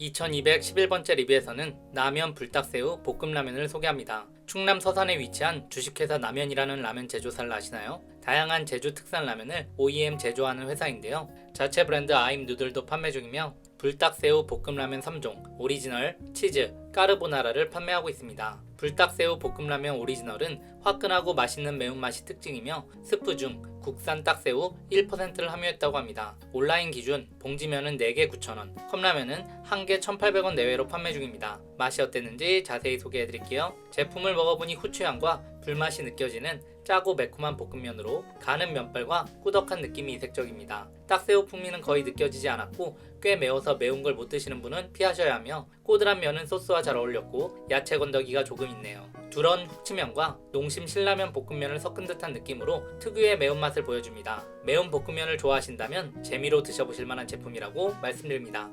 2211번째 리뷰에서는 라면 불닭새우 볶음라면을 소개합니다. 충남 서산에 위치한 주식회사 라면이라는 라면 제조사를 아시나요? 다양한 제주 특산 라면을 OEM 제조하는 회사인데요. 자체 브랜드 아임 누들도 판매 중이며 불닭새우 볶음라면 3종, 오리지널, 치즈, 까르보나라를 판매하고 있습니다. 불닭새우 볶음라면 오리지널은 화끈하고 맛있는 매운맛이 특징이며 스프 중 국산 딱새우 1%를 함유했다고 합니다. 온라인 기준 봉지면은 4개 9,000원, 컵라면은 1개 1,800원 내외로 판매 중입니다. 맛이 어땠는지 자세히 소개해 드릴게요. 제품을 먹어보니 후추향과 불맛이 느껴지는 짜고 매콤한 볶음면으로 가는 면발과 꾸덕한 느낌이 이색적입니다. 딱새우 풍미는 거의 느껴지지 않았고 꽤 매워서 매운 걸 못 드시는 분은 피하셔야 하며 꼬들한 면은 소스와 잘 어울렸고 야채 건더기가 조금 있네요. 두런 후치면과 농심 신라면 볶음면을 섞은 듯한 느낌으로 특유의 매운맛을 보여줍니다. 매운 볶음면을 좋아하신다면 재미로 드셔보실 만한 제품이라고 말씀드립니다.